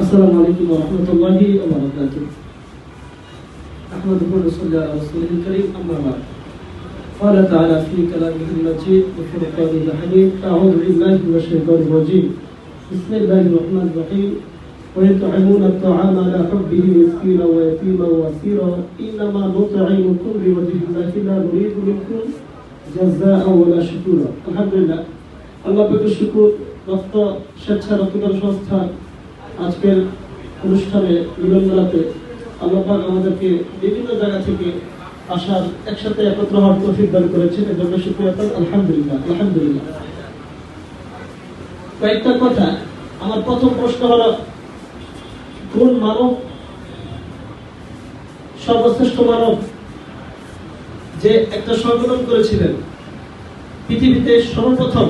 السلام عليكم ورحمة الله وبركاته. أحمد ونصلي الله رسوله الكريم أما بعد. قال تعالى في كلامه المجيد وفرقانه الحديث أعوذ بالله من الشيطان الرجيم. بسم الله الرحمن الرحيم. ويطعمون الطعام على حبه مسكينا ويتيما واسيرا. إنما نطعمكم لوجه الله لا نريد منكم جزاء ولا شكورا. الحمد لله. الله بك الشكور. স্বেচ্ছা রক্তদান আজকের অনুষ্ঠানে মিলন মেলাতে আমাদেরকে বিভিন্ন জায়গা থেকে আসার একসাথে একত্র হওয়ার দান করেছেন। শুক্রিয়া তার আলহামদুলিল্লাহ আলহামদুলিল্লাহ। কয়েকটা কথা। আমার প্রথম প্রশ্ন হলো, কোন মানব, সর্বশ্রেষ্ঠ মানব যে একটা সংগঠন করেছিলেন, পৃথিবীতে সর্বপ্রথম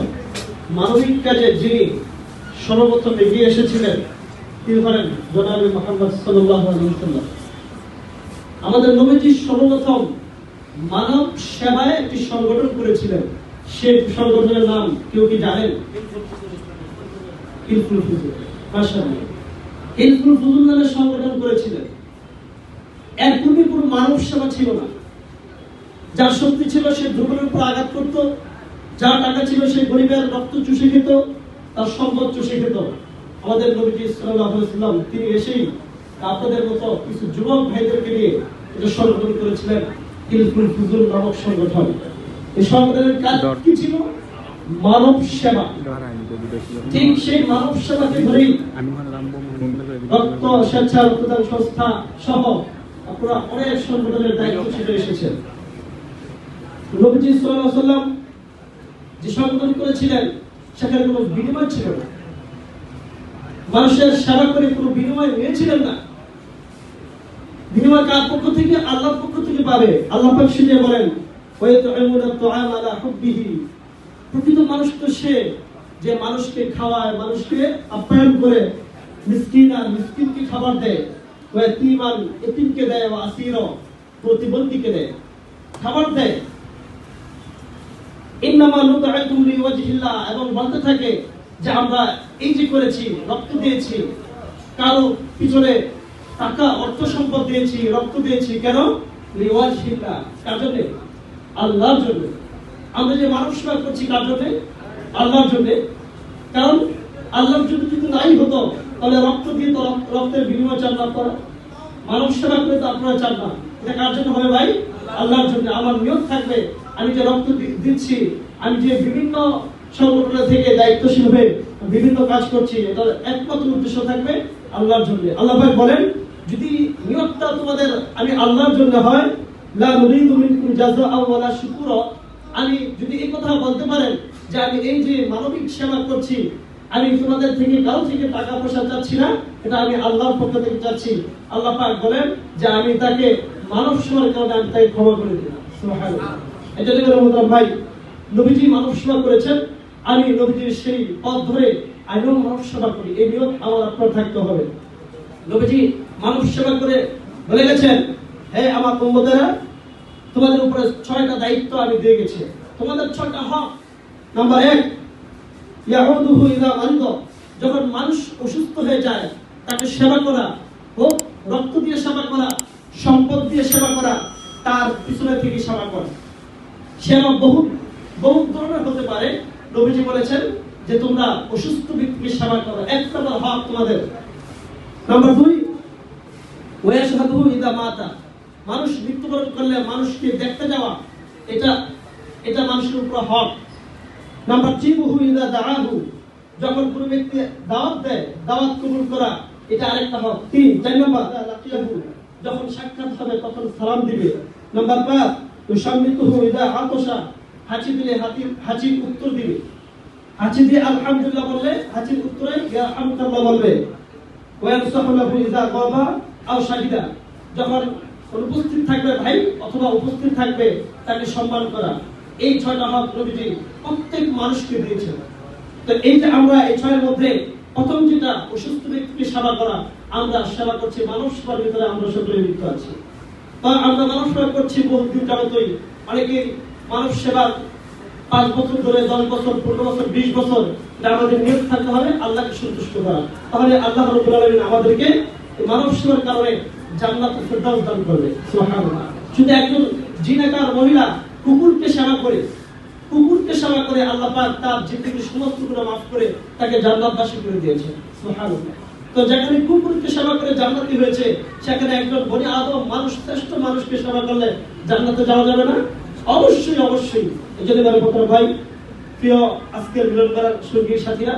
মানবিক কাজে যিনি সর্বপ্রথম এগিয়ে এসেছিলেন, তিনি হলেন জনাবি মোহাম্মদ সাল্লাহ আমাদের নবীজি সর্বপ্রথম মানব সেবায় একটি সংগঠন করেছিলেন। সেই সংগঠনের নাম কেউ কি জানেন? হিলফুল ফুজুল নামে সংগঠন করেছিলেন। এর পূর্বে মানব সেবা ছিল না। যার শক্তি ছিল সে দুর্বলের উপর আঘাত করত যার টাকা ছিল সে গরিবের রক্ত চুষে খেত, তার সম্পদ চুষে খেত। আমাদের নবীজি সাল্লাম তিনি এসেই আপনাদের মতো কিছু যুবক ভাইদেরকে নিয়ে এটা সংগঠন করেছিলেন হিলফুল ফুজুল নামক সংগঠন। এই সংগঠনের কাজ কি ছিল? মানব সেবা। ঠিক সেই মানব সেবাকে ধরেই রক্ত স্বেচ্ছা রক্তদান সংস্থা সহ আপনারা অনেক সংগঠনের দায়িত্ব ছেড়ে এসেছেন নবীজি সাল্লাম যে সংগঠন করেছিলেন, সেখানে কোনো বিনিময় ছিল না। মানুষের সেবা করে কোনো বিনিময় নিয়েছিলেন না। বিনিময় কার পক্ষ থেকে? আল্লাহর পক্ষ থেকে পাবে। আল্লাহ পাক বলেন প্রকৃত মানুষ তো সে যে মানুষকে খাওয়ায়, মানুষকে আপ্যায়ন করে, মিসকিন আর মিসকিনকে খাবার দেয়। ওয়াতিমান, এতিমকে দেয় ও আসির, প্রতিবন্ধীকে দেয়। খাবার দেয়। ইন্নামা নুতআতুম লিওয়াজহিল্লাহ এবং বলতে থাকে যে আমরা এই যে করেছি, রক্ত দিয়েছি, কারও পিছনে টাকা, অর্থ সম্পদ দিয়েছি, রক্ত দিয়েছি কেন? লিওয়াজহিল্লাহ কার জন্য? আল্লাহর জন্য। আমরা যে মানব সেবা করছি কার জন্য? আল্লাহর জন্য। কারণ আল্লাহর জন্য যদি নাই হতো, তাহলে রক্ত দিয়ে তো রক্ত- রক্তের বিনিময় চান না আপনারা। মানব সেবা করে তো আপনারা চান না। এটা কার জন্য হবে ভাই? আল্লাহর জন্য। আমার নিয়ত থাকবে আমি যে রক্ত দিচ্ছি, আমি যে বিভিন্ন সংগঠনের থেকে দায়িত্বশীল হয়ে বিভিন্ন কাজ করছি, এটার একমাত্র উদ্দেশ্য থাকবে আল্লাহর জন্য। আল্লাহ ভাই বলেন, যদি নিয়তটা তোমাদের আমি আল্লাহর জন্য হয় আমি যদি এই কথা বলতে পারেন যে আমি এই যে মানবিক সেবা করছি, আমি তোমাদের থেকে কারও থেকে টাকা পয়সা চাচ্ছি না, এটা আমি আল্লাহর পক্ষ থেকে চাচ্ছি। আল্লাহ পাক বলেন যে আমি তাকে মানব সেবার কারণে আমি তাকে ক্ষমা করে দিলাম। ভাই, নবীজি মানব সেবা করেছেন, আমি নবীজির সেই পথ ধরে আমিও মানব সেবা করি, এই নিয়ত আমার আপনার থাকতে হবে। নবীজি মানব সেবা করে বলে গেছেন, হে আমার তোমাদের উপরে ছয়টা দায়িত্ব আমি দিয়ে গেছি। তোমাদের ছয়টা হক। নাম্বার এক, ইয়াহুদুহু ইযা মারিদ। যখন মানুষ অসুস্থ হয়ে যায়, তাকে সেবা করা হোক, রক্ত দিয়ে সেবা করা, সম্পদ দিয়ে সেবা করা, তার পিছনে থেকে সেবা করা। সেবা বহু বহু ধরনের হতে পারে। নবীজি বলেছেন যে তোমরা অসুস্থ ব্যক্তিকে সেবা করো। এক নম্বর হক তোমাদের। নাম্বার দুই ওয়াশহাদুহু ইদা মাতা। মানুষ মৃত্যুবরণ করলে মানুষকে দেখতে যাওয়া, এটা এটা মানুষের উপর হক। নাম্বার জিবুহু ইদা দাআহু। যখন কোনো ব্যক্তি দাওয়াত দেয়, দাওয়াত কবুল করা, এটা আরেকটা হক। তিন, চার নম্বর, যখন সাক্ষাৎ হবে, তখন সালাম দিবে। নাম্বার পাঁচ অনুপস্থিত থাকবে ভাই অথবা উপস্থিত থাকবে, তাকে সম্মান করা। এই ছয়টা হক নবীজি প্রত্যেক মানুষকে দিয়েছেন। তো এই যে আমরা এই ছয়ের মধ্যে প্রথম যেটা অসুস্থ ব্যক্তিকে সেবা করা, আমরা সেবা করছি, মানব সেবার ভিতরে আমরা সকলে লিপ্ত আছি। আমরা মানব সেবা করছি অনেকে মানব সেবার পাঁচ বছর ধরে, দশ বছর, পনেরো বছর, বিশ বছর আমাদের নিয়োগ থাকতে হবে, আল্লাহকে সন্তুষ্ট করা। তাহলে আল্লাহ রবুল আলমিন আমাদেরকে মানব সেবার কারণে জান্নাত দান করবে। শুধু একজন জিনাকার মহিলা কুকুরকে সেবা করে, কুকুরকে সেবা করে আল্লাহ পাক তার জিন্দগির সমস্ত গুনাহ মাফ করে তাকে জান্নাতবাসী করে দিয়েছে তো যেখানে কুকুরকে সেবা করে জান্নাতি হয়েছে, সেখানে একজন বনি আদম মানুষ, শ্রেষ্ঠ মানুষকে সেবা করলে জান্নাতে যাওয়া যাবে না? অবশ্যই অবশ্যই। এই জন্য আমার ভাই, প্রিয় আজকের মিলন করার সঙ্গী সাথীরা,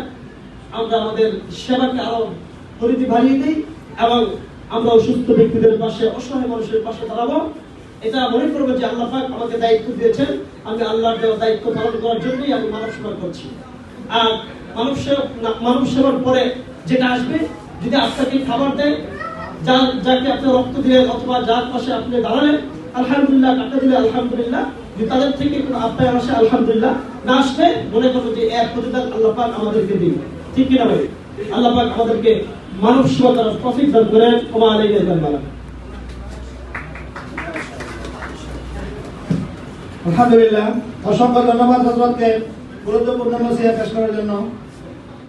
আমরা আমাদের সেবাকে আরও পরিধি বাড়িয়ে দিই এবং আমরা অসুস্থ ব্যক্তিদের পাশে, অসহায় মানুষের পাশে দাঁড়াবো। এটা মনে করব যে আল্লাহ পাক আমাকে দায়িত্ব দিয়েছেন। আমি আল্লাহর দেওয়া দায়িত্ব পালন করার জন্যই আমি মানব সেবা করছি। আর মানব সেবা মানব সেবার পরে যেটা আসবে যদি আপনাকে খাবার দেয় যার যাকে আপনি রক্ত দিলেন অথবা যার পাশে আপনি দাঁড়ালেন, আলহামদুলিল্লাহ টাকা দিলে আলহামদুলিল্লাহ, যদি তাদের থেকে কোনো আপ্যায়ন আসে, আলহামদুলিল্লাহ, না আসবে মনে করব যে এর প্রতিদান আল্লাহ পাক আমাদেরকে দিন। ঠিক কিনা ভাই? আল্লাহ পাক আমাদেরকে মানব সেবা করার প্রফিট দান করেন। ওমা আলাইহি ওয়া আলহামদুলিল্লাহ, অসংখ্য ধন্যবাদ হজরতকে গুরুত্বপূর্ণ নসিহত পেশ করার জন্য।